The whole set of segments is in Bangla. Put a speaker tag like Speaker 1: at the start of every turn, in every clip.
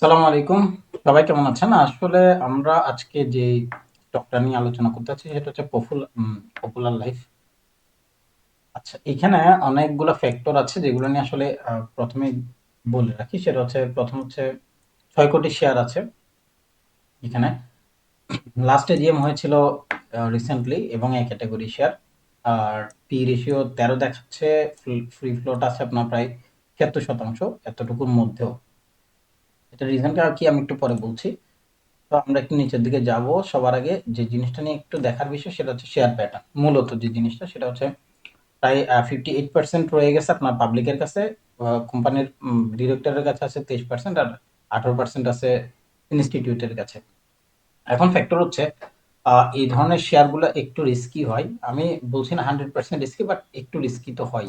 Speaker 1: সালাম আলাইকুম। সবাই কেমন আছেন? আসলে আমরা আজকে যে স্টকটা নিয়ে আলোচনা করতে চাচ্ছি সেটা হচ্ছে পপুলার লাইফ আচ্ছা এখানে অনেকগুলো ফ্যাক্টর আছে যেগুলো নিয়ে আসলে প্রথমে বলে রাখি। সেটা হচ্ছে, প্রথম হচ্ছে ছয় কোটি শেয়ার আছে এখানে। লাস্টে জিএম হয়েছিল রিসেন্টলি এবং এই ক্যাটাগরি শেয়ার আর পি রেশিও তেরো দেখাচ্ছে ফ্রি ফ্লোট আছে আপনার প্রায় ছিয়াত্তর শতাংশ, এতটুকুর মধ্যেও। এটা রিজনটা কি আমি একটু পরে বলছি। তো আমরা একটু নিচের দিকে যাব। সবার আগে যে জিনিসটা নিয়ে একটু দেখার বিষয়, সেটা হচ্ছে শেয়ার প্যাটার্ন মূলত যে জিনিসটা, সেটা হচ্ছে প্রায় ফিফটি এইট পার্সেন্ট রয়ে গেছে আপনার পাবলিকের কাছে কোম্পানির ডিরেক্টরের কাছে আছে তেইশ পার্সেন্ট আর আঠারো পার্সেন্ট আছে ইনস্টিটিউটের কাছে। এখন ফ্যাক্টর হচ্ছে এই ধরনের শেয়ারগুলো একটু রিস্কি হয়। আমি বলছি না হান্ড্রেড পার্সেন্ট রিস্কি বাট একটু রিস্কি তো হয়।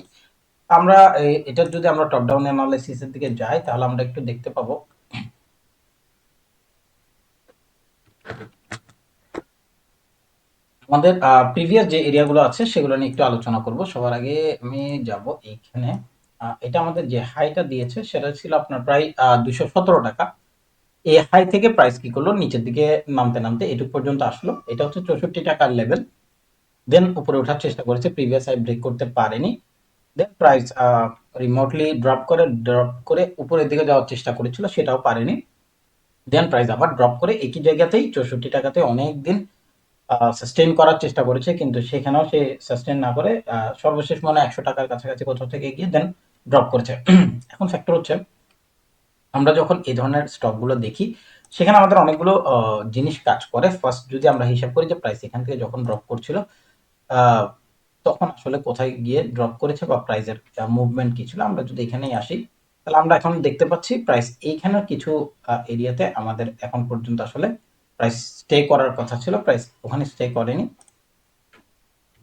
Speaker 1: আমরা এটার যদি আমরা টপ ডাউন অ্যানালাইসিসের দিকে যাই, তাহলে আমরা একটু দেখতে পাবো আমাদের প্রিভিয়াস যে এরিয়াগুলো আছে, সেগুলো নিয়ে একটু আলোচনা করব। সবার আগে আমি যাব এইখানে। এটা আমাদের যে হাইটা দিয়েছে, সেটা ছিল আপনার প্রায় দুশো সতেরো টাকা। এই হাই থেকে প্রাইস কি করল? নিচের দিকে নামতে নামতে এটুক পর্যন্ত আসলো। এটা হচ্ছে চৌষট্টি টাকার লেভেল দেন উপরে ওঠার চেষ্টা করেছে প্রিভিয়াস হাই ব্রেক করতে পারেনি। দেন প্রাইস রিমোটলি ড্রপ করে ড্রপ করে উপরের দিকে যাওয়ার চেষ্টা করেছিল, সেটাও পারেনি। দেন প্রাইস আবার ড্রপ করে একই জায়গাতেই চৌষট্টি টাকাতে অনেক দিন সাস্টেইন করার চেষ্টা করেছে। কিন্তু সেখানেও সে সাস্টেইন না করে সর্বশেষ মনে একশো টাকার কাছাকাছি কোথাও থেকে গিয়ে দেন ড্রপ করেছে। এখন ফ্যাক্টর হচ্ছে, আমরা যখন এই ধরনের স্টকগুলো দেখি, সেখানে আমাদের অনেকগুলো জিনিস কাজ করে। ফার্স্ট যদি আমরা হিসাব করি যে প্রাইস এখান থেকে যখন ড্রপ করছিল তখন আসলে কোথায় গিয়ে ড্রপ করেছে বা প্রাইসের মুভমেন্ট কি ছিল, আমরা যদি এখানেই আসি তাহলে আমরা এখন দেখতে পাচ্ছি প্রাইস এইখানের কিছু এরিয়াতে আমাদের এখন পর্যন্ত আসলে প্রাইস স্টে করার কথা ছিল প্রাইস ওখানে স্টে করেনি।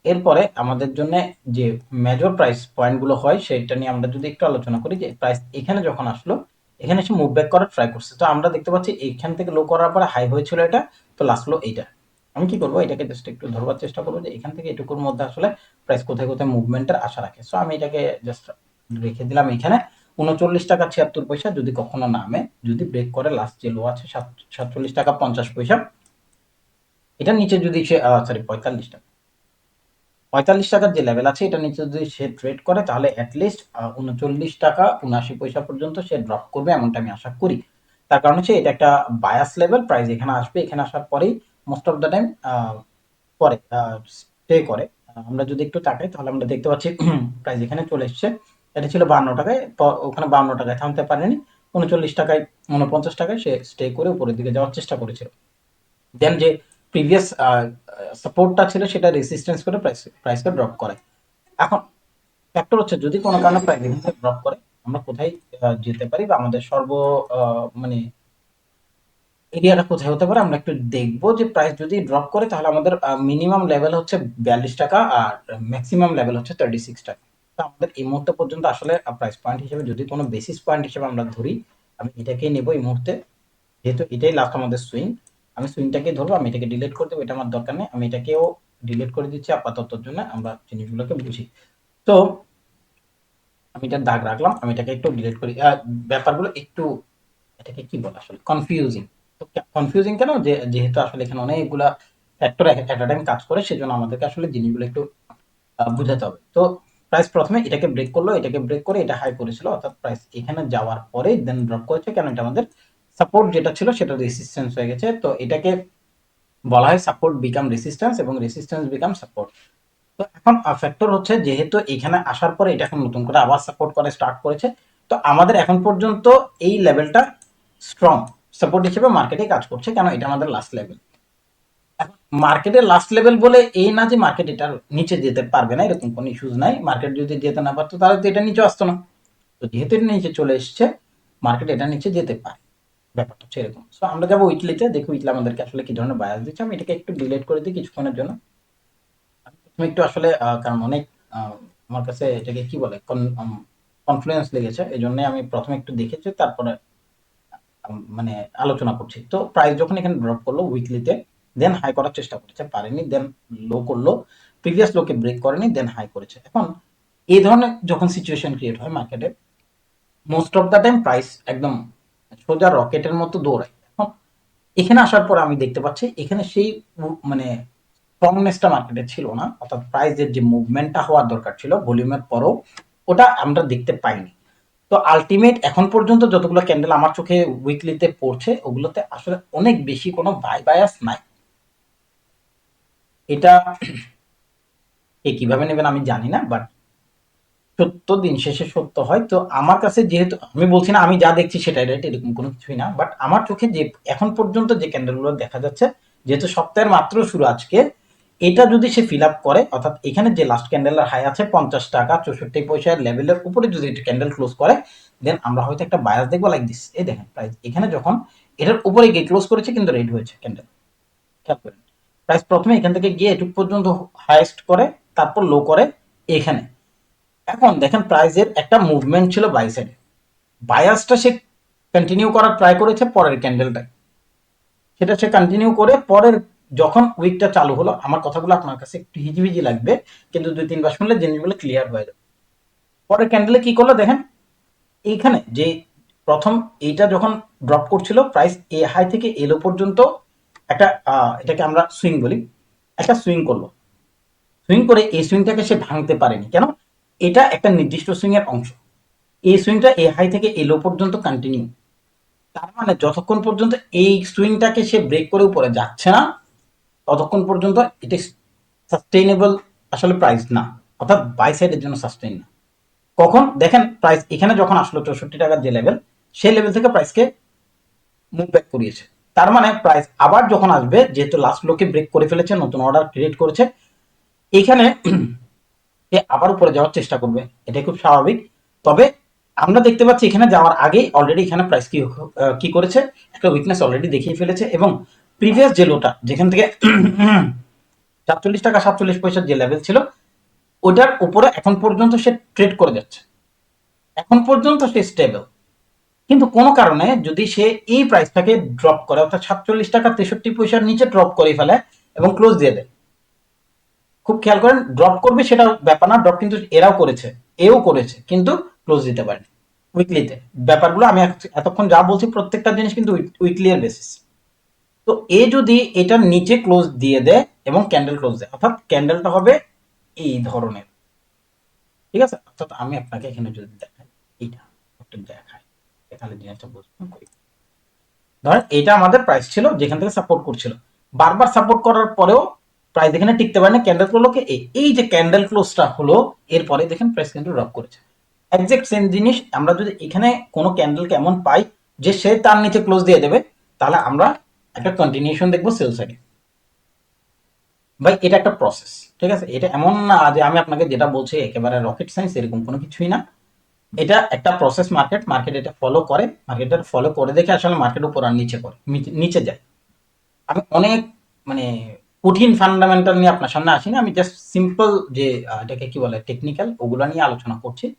Speaker 1: এরপরে আমাদের জন্য যে মেজর প্রাইস পয়েন্টগুলো হয় সেটা নিয়ে আমরা যদি একটু আলোচনা করি যে প্রাইস এখানে যখন আসলো, এখানে এসে মুভ ব্যাক করার ট্রাই করছে। তো আমরা দেখতে পাচ্ছি এইখান থেকে লো করার পরে হাই হয়েছিল এটা, তো লাস্ট লো এইটা। আমি কি করব? এটাকে জাস্ট একটু ধরবার চেষ্টা করব যে এখান থেকে এটুকুর মধ্যে আসলে প্রাইস কোথায় কোথায় মুভমেন্টের আশা রাখে। সো আমি এটাকে জাস্ট রেখে দিলাম এখানে উনচল্লিশ টাকা ছিয়াত্তর পয়সা যদি কখনো নামে, যদি ব্রেক করে লাস্ট যে লো আছে সাতচল্লিশ টাকা পঞ্চাশ পয়সা, এটা নিচে যদি সে সরি পঁয়তাল্লিশ টাকা। পঁয়তাল্লিশ টাকার যে লেভেল আছে, এটা নিচে যদি সে ট্রেড করে, তাহলে অ্যাটলিস্ট উনচল্লিশ টাকা, উনআশি পয়সা পর্যন্ত সে ড্রপ করবে এমনটা আমি আশা করি। তার কারণ হচ্ছে, এটা একটা বায়াস লেভেল প্রাইস এখানে আসবে, এখানে আসার পরেই মোস্ট অফ দ্য টাইম পরে স্টে করে। আমরা যদি একটু তাকাই, তাহলে আমরা দেখতে পাচ্ছি প্রাইস এখানে চলে এসছে। এটা ছিল বান্ন টাকায় ওখানে বান্ন টাকায় থামতে পারেনি। উনচল্লিশ টাকায়, উনপঞ্চাশ টাকায় সে স্টে করে উপরের দিকে যাওয়ার চেষ্টা করেছিল। দেন যে প্রিভিয়াস সাপোর্টটা ছিল সেটা রেসিস্টেন্স করে প্রাইস প্রাইসকে ড্রপ করে। এখন ফ্যাক্টর হচ্ছে যদি কোনো কারণে প্রাইস ড্রপ করে, আমরা কোথায় যেতে পারি বা আমাদের সর্ব মানে এরিয়াটা কোথায় হতে পারে, আমরা একটু দেখব যে প্রাইস যদি ড্রপ করে তাহলে আমাদের মিনিমাম লেভেল হচ্ছে বিয়াল্লিশ টাকা আর ম্যাক্সিমাম লেভেল হচ্ছে থার্টি সিক্স টাকা। আমাদের এই মুহূর্তে পর্যন্ত আসলে প্রাইস পয়েন্ট হিসেবে যদি কোনো বেসিস পয়েন্ট হিসেবে আমরা ধরি, আমি এটাকেই নেব এই মুহূর্তে। যেহেতু এটাই লাস্ট আমাদের সুইং আমি সুইংটাকে ধরবো, আমি এটাকে ডিলিট করে দেবো, এটা আমার দরকার নেই। আমি এটাকেও ডিলিট করে দিচ্ছি আপাততর জন্য, আমরা জিনিসগুলোকে বুঝি। তো আমি এটা দাগ রাখলাম, আমি এটাকে একটু ডিলিট করি। ব্যাপারগুলো একটু, এটাকে কি বলে আসলে? কনফিউজিং তো কনফিউজিং কেন? যেহেতু আসলে এখানে অনেকগুলা ফ্যাক্টর এট আ টাইম কাজ করে, সেজন্য আমাদেরকে আসলে জিনিসগুলো একটু বুঝাতে হবে। তো প্রাইস প্রথমে এটাকে ব্রেক করল, এটাকে ব্রেক করে এটা হাই করেছিল, অর্থাৎ প্রাইস এখানে যাওয়ার পরে দেন ড্রপ করেছে, কেন এটা আমাদের সাপোর্ট যেটা ছিল সেটা রেসিস্টেন্স হয়ে গেছে। তো এটাকে বলা হয় সাপোর্ট বিকাম রেসিস্ট্যান্স এবং রেসিস্ট্যান্স বিকাম সাপোর্ট তো এখন ফ্যাক্টর হচ্ছে যেহেতু এখানে আসার পরে এটা এখন নতুন করে আবার সাপোর্ট করে স্টার্ট করেছে, তো আমাদের এখন পর্যন্ত এই লেভেলটা স্ট্রং সাপোর্ট হিসেবে মার্কেটে কাজ করছে, কেন এটা আমাদের লাস্ট লেভেল মার্কেটের লাস্ট লেভেল বলে এই না যে মার্কেট এটার নিচে যেতে পারবে না, এরকম কোনো ইস্যুজ নাই। মার্কেট যদি যেতে না পারতো, তাহলে তো এটা নিচে আসতো না। তো যেহেতু এটা নিচে চলে এসছে মার্কেট এটা নিচে যেতে পারে। ব্যাপারটা হচ্ছে এরকম। সো আমরা যাব উইকলিতে দেখি উইকলি আমাদেরকে আসলে কি ধরনের বায়াস দিচ্ছে, আমি এটাকে একটু ডিলেট করে দিই কিছুক্ষণের জন্য। প্রথমে একটু আসলে কারণ অনেক আমার কাছে এটাকে কি বলে কনফ্লুয়েন্স লেগেছে এই জন্য আমি প্রথমে একটু দেখেছি, তারপরে মানে আলোচনা করছি। তো প্রাইস যখন এখানে ড্রপ করল উইকলিতে দেন হাই করার চেষ্টা করেছে, পারেনি দেন লো করল প্রিভিয়াস লোকে ব্রেক করেনি দেন হাই করেছে। এখন এই ধরনের যখন সিচুয়েশন ক্রিয়েট হয় মার্কেটে most of the time price একদম সোজা রকেটের মতো দৌড়ায়। এখন এখানে আসার পর আমি দেখতে পাচ্ছি, এখানে সেই মানে স্ট্রংনেসটা মার্কেটে ছিল না, অর্থাৎ প্রাইসের যে মুভমেন্টটা হওয়ার দরকার ছিল ভলিউমের পরও, ওটা আমরা দেখতে পাইনি। তো আলটিমেট এখন পর্যন্ত যতগুলো ক্যান্ডেল আমার চোখে উইকলিতে পড়ছে, ওগুলোতে আসলে অনেক বেশি কোনো বাই বায়াস নাই। এটা এ কীভাবে নেবেন আমি জানি না বাট সত্য দিন শেষে সত্য হয়। তো আমার কাছে যেহেতু, আমি বলছি না আমি যা দেখছি সেটাই রাইট এরকম কোনো কিছুই না বাট আমার চোখে যে, এখন পর্যন্ত যে ক্যান্ডেলগুলো দেখা যাচ্ছে, যেহেতু সপ্তাহের মাত্র শুরু আজকে, এটা যদি সে ফিল আপ করে, অর্থাৎ এখানে যে লাস্ট ক্যান্ডেলের হাই আছে পঞ্চাশ টাকা, চৌষট্টি পয়সার লেভেলের উপরে যদি এটা ক্যান্ডেল ক্লোজ করে দেন আমরা হয়তো একটা বায়াস দেখব লাইক দিস এই দেখেন প্রাইস এখানে যখন, এটার উপরে গিয়ে ক্লোজ করেছে কিন্তু রেড হয়েছে ক্যান্ডেল খেয়াল করেন। প্রাইস প্রথমে এখান থেকে গিয়ে এটুক পর্যন্ত হাইয়েস্ট করে, তারপর লো করে এখানে। এখন দেখেন প্রাইজের একটা মুভমেন্ট ছিল বাই সাইডে বায়াসটা সে কন্টিনিউ করার ট্রাই করেছে পরের ক্যান্ডেলটায় সেটা সে কন্টিনিউ করে পরের যখন উইকটা চালু হলো, আমার কথাগুলো আপনার কাছে একটু হিজিবিজি লাগবে, কিন্তু দুই তিন তিনবার শুনলে জিনিসগুলো ক্লিয়ার হয়ে যাবে। পরের ক্যান্ডেলে কি করল দেখেন? এইখানে যে প্রথম এইটা যখন ড্রপ করছিল প্রাইস এ হাই থেকে এলো পর্যন্ত একটা এটাকে আমরা সুইং বলি। একটা সুইং করল। সুইং করে এই সুইংটাকে সে ভাঙতে পারেনি। কেন? এটা একটা নির্দিষ্ট সুইং এর অংশ। এই সুইংটা এ হাই থেকে এ লো পর্যন্ত কন্টিনিউ তার মানে যতক্ষণ পর্যন্ত এই সুইংটাকে সে ব্রেক করে উপরে যাচ্ছে না, ততক্ষণ পর্যন্ত এটা সাস্টেইনেবল আসলে প্রাইস না। অর্থাৎ বাই সাইডের জন্য সাস্টেইন না। কখন? দেখেন প্রাইস এখানে যখন আসলো চৌষট্টি টাকার যে লেভেল সেই লেভেল থেকে প্রাইসকে মুভ ব্যাক করিয়েছে। তার মানে প্রাইস আবার যখন আসবে, যেহেতু লাস্ট লোকে ব্রেক করে ফেলেছে, নতুন অর্ডার ক্রিয়েট করেছে এখানে এ আবার উপরে যাওয়ার চেষ্টা করবে। এটাই খুব স্বাভাবিক। তবে আমরা দেখতে পাচ্ছি এখানে যাওয়ার আগে অলরেডি এখানে প্রাইস কি কি করেছে? একটা উইকনেস অলরেডি দেখিয়ে ফেলেছে এবং প্রিভিয়াস যে লোটা যেখান থেকে সাতচল্লিশ টাকা সাতচল্লিশ পয়সার যে লেভেল ছিল, ওটার উপরে এখন পর্যন্ত সে ট্রেড করে যাচ্ছে। এখন পর্যন্ত সে স্টেবল কিন্তু কোনো কারণে যদি সে এই প্রাইসটাকে ড্রপ করে, অর্থাৎ সাতচল্লিশ টাকা তেষট্টি পয়সার নিচে ড্রপ করে ফেলে এবং ক্লোজ দিয়ে দেয়। খুব খেয়াল করেন ড্রপ করবে সেটা ব্যাপার না ড্রপ কিন্তু এরাও করেছে, এও করেছে, কিন্তু ক্লোজ দিতে পারেনি। উইকলিতে ব্যাপারগুলো আমি এতক্ষণ যা বলছি প্রত্যেকটা জিনিস কিন্তু উইকলি এর বেসিস তো এ যদি এটার নিচে ক্লোজ দিয়ে দেয় এবং ক্যান্ডেল ক্লোজ দেয়, অর্থাৎ ক্যান্ডেলটা হবে এই ধরনের। ঠিক আছে? অর্থাৎ আমি আপনাকে এখানে যদি দেখাই, এইটা দেখাই। তাহলে জিনিসটা বুঝবেন কই ধরেন এটা আমাদের প্রাইস ছিল, যেখান থেকে সাপোর্ট করছিল। বারবার সাপোর্ট করার পরেও প্রাইস এখানে টিকতে পারে না। ক্যান্ডেল ক্লোজকে এই যে ক্যান্ডেল ক্লোজটা হলো, এরপরে দেখেন প্রাইস কিন্তু ড্রপ করেছে। একজ্যাক্ট সেম জিনিস, আমরা যদি এখানে কোনো ক্যান্ডেলকে এমন পাই যে সে তার নিচে ক্লোজ দিয়ে দেবে, তাহলে আমরা একটা কন্টিনিউশন দেখব সেল সাইডে ভাই, এটা একটা প্রসেস ঠিক আছে? এটা এমন না যে আমি আপনাকে যেটা বলছি একেবারে রকেট সায়েন্স এরকম কোনো কিছুই না। এটা একটা প্রসেস মার্কেট মার্কেট এটা ফলো করে মার্কেটের ফলো করে দেখে আসলে মার্কেট উপর আর নিচে করে নিচে- যায়। আমি অনেক মানে কঠিন ফান্ডামেন্টাল নিয়ে আপনার সামনে আসি না আমি জাস্ট সিম্পল যে এটাকে কি বলে টেকনিক্যাল ওগুলো নিয়ে আলোচনা করছি।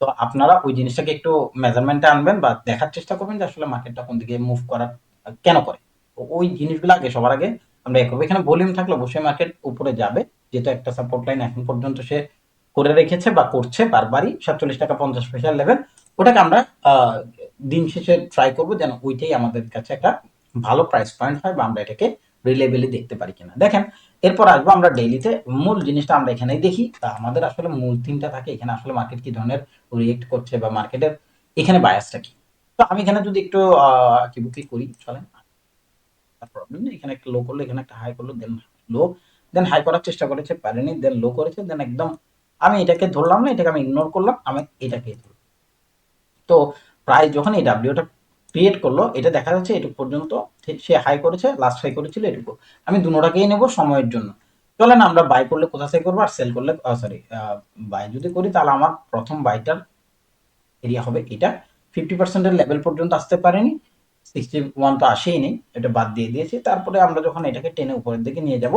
Speaker 1: তো আপনারা ওই জিনিসটাকে একটু মেজারমেন্টে আনবেন বা দেখার চেষ্টা করবেন যে আসলে মার্কেটটা কোন দিকে মুভ করার, কেন করে। তো ওই জিনিসগুলো আগে, সবার আগে আমরা করব। এখানে ভলিউম থাকলে অবশ্যই মার্কেট উপরে যাবে, যেহেতু একটা সাপোর্ট লাইন এখন পর্যন্ত সে করে রেখেছে বা করছে বারবারই, সাতচল্লিশ টাকা পঞ্চাশ পয়সার লেভেল ওটাকে আমরা দিন শেষে ট্রাই করব যেন ওইটাই আমাদের কাছে একটা ভালো প্রাইস পয়েন্ট হয় বা আমরা এটাকে রিলেবেলি দেখতে পারি কিনা। দেখেন, এরপর আসব আমরা ডেইলিতে মূল জিনিসটা আমরা এখানেই দেখি। তা আমাদের আসলে মূল থিমটা থাকে, এখানে আসলে মার্কেট কি ধরনের রিয়েক্ট করছে বা মার্কেটের এখানে বায়াসটা কি। তো আমি এখানে যদি একটু কি বুকি করি, চলেন। প্রবলেম নেই, এখানে একটা লো করল, এখানে একটা হাই করল দেন লো দেন হাই করার চেষ্টা করেছে, পারেনি দেন লো করেছে দেন একদম আমি এটাকে ধরলাম না, এটাকে আমি ইগনোর করলাম, আমি এটাকে ধরলাম। তো প্রায় যখন এই ডাব্লিউটা ক্রিয়েট করল, এটা দেখা যাচ্ছে এটুকু পর্যন্ত সে হাই করেছে লাস্ট হাই করেছিল এটুকু। আমি দুটোটাকেই নেব সময়ের জন্য। চলেন আমরা বাই করলে কোথা থেকে করব আর সেল করলে সরি বাই যদি করি তাহলে আমার প্রথম বাইটার এরিয়া হবে এটা। ফিফটি পার্সেন্টের লেভেল পর্যন্ত আসতে পারেনি সিক্সটি ওয়ান তো আসেই নেই, এটা বাদ দিয়ে দিয়েছি। তারপরে আমরা যখন এটাকে টেনে উপরের দিকে নিয়ে যাব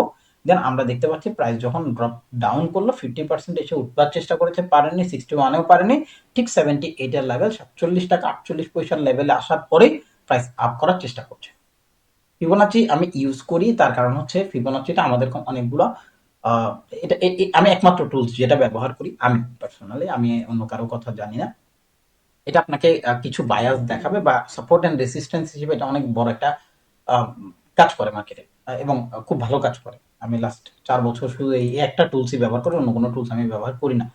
Speaker 1: দেন আমরা দেখতে পাচ্ছি প্রাইস যখন ড্রপ ডাউন করল ফিফটি পার্সেন্ট এসে উঠবার চেষ্টা করেছে, পারেনি সিক্সটি ওয়ানেও পারেনি, ঠিক সেভেন্টি এইটের লেভেল সাতচল্লিশ টাকা আটচল্লিশ পয়সার লেভেলে আসার পরেই প্রাইস আপ করার চেষ্টা করছে। ফিবোনাচি আমি ইউজ করি, তার কারণ হচ্ছে ফিবোনাচিটা আমাদের অনেকগুলো এটা আমি একমাত্র টুলস যেটা ব্যবহার করি, আমি পার্সোনালি আমি অন্য কারও কথা জানি না। এটা আপনাকে কিছু বায়াস দেখাবে বা সাপোর্ট অ্যান্ড রেসিস্ট্যান্স হিসেবে এটা অনেক বড় একটা কাজ করে মার্কেটে এবং খুব ভালো কাজ করে। আমি লাস্ট চার বছর শুধু এই একটা টুলসই ব্যবহার করি, অন্য কোনো টুলস আমি ব্যবহার করি না।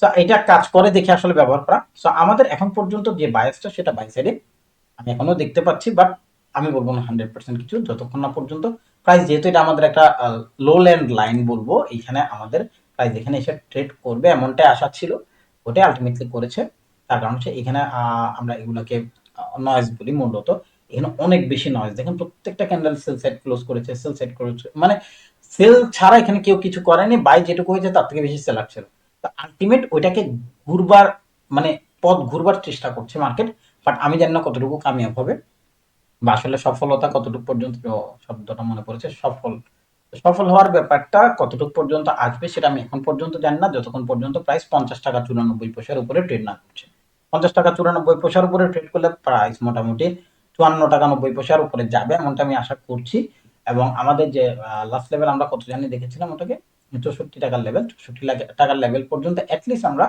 Speaker 1: সো এটা কাজ করে দেখে আসলে ব্যবহার করা। সো আমাদের এখন পর্যন্ত যে বায়াসটা সেটা বাই সাইডে আমি এখনও দেখতে পাচ্ছি বাট আমি বলব না হান্ড্রেড পার্সেন্ট কিছু, যতক্ষণ না পর্যন্ত। প্রাইস যেহেতু এটা আমাদের একটা লো ল্যান্ড লাইন বলব, এইখানে আমাদের প্রাইস এখানে এসে ট্রেড করবে এমনটাই আশা ছিল। ওটাই আলটিমেটলি করেছে। তার কারণ হচ্ছে এখানে আমরা এগুলোকে নয়েজ বলি মূলত। এখানে অনেক বেশি নয়েজ দেখেন, প্রত্যেকটা ক্যান্ডেল সেল সেট ক্লোজ করেছে সেল সেট করেছে। মানে সেল ছাড়া এখানে কেউ কিছু করেনি বাই যেটুকু হয়েছে তার থেকে বেশি সেলার ছিল তো আলটিমেট ওইটাকে ঘুরবার মানে পথ ঘুরবার চেষ্টা করছে মার্কেট বাট আমি জানি না কতটুকু কামিয়াব হবে বা আসলে সফলতা কতটুকু পর্যন্ত শব্দটা মনে পড়েছে, সফল। সফল হওয়ার ব্যাপারটা কতটুকু পর্যন্ত আসবে সেটা আমি এখন পর্যন্ত জানি না, যতক্ষণ পর্যন্ত প্রাইস পঞ্চাশ টাকা চুরানব্বই পয়সার উপরে ট্রেড না করছে। পঞ্চাশ টাকা চুরানব্বই পয়সার উপরে ট্রেড করলে প্রাইস মোটামুটি চুয়ান্ন টাকা নব্বই পয়সার উপরে যাবে, এমনটা আমি আশা করছি। এবং আমাদের যে লাস্ট লেভেল আমরা কত জানি দেখেছিলাম ওটাকে? চৌষট্টি টাকার লেভেল চৌষট্টি টাকার লেভেল পর্যন্ত অ্যাটলিস্ট আমরা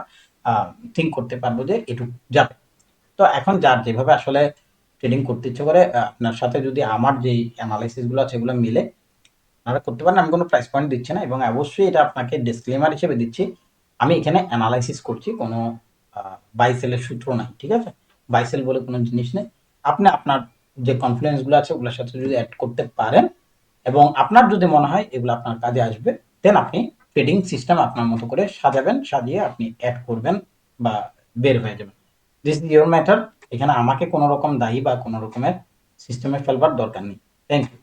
Speaker 1: থিঙ্ক করতে পারব যে এটুকু যাবে। তো এখন যার যেভাবে আসলে ট্রেডিং করতে ইচ্ছে করে আপনার সাথে যদি আমার যে অ্যানালাইসিসগুলো আছে এগুলো মিলে, আপনারা করতে পারেন, আমি কোনো প্রাইস পয়েন্ট দিচ্ছি না এবং অবশ্যই এটা আপনাকে ডিসক্লেমার হিসেবে দিচ্ছি। আমি এখানে অ্যানালাইসিস করছি, কোনো বাই সেলের সূত্র নাই, ঠিক আছে? বাই সেল বলে কোনো জিনিস নেই। আপনি আপনার যে কনফিডেন্সগুলো আছে, ওগুলোর সাথে যদি অ্যাড করতে পারেন এবং আপনার যদি মনে হয় এগুলো আপনার কাজে আসবে দেন আপনি ট্রেডিং সিস্টেম আপনার মতো করে সাজাবেন, সাজিয়ে আপনি অ্যাড করবেন বা বের হয়ে যাবেন। দিস ইজ ইউর ম্যাটার এখানে আমাকে কোনো রকম দায়ী বা কোনো রকমের সিস্টেমে ফেলবার দরকার নেই। Thank you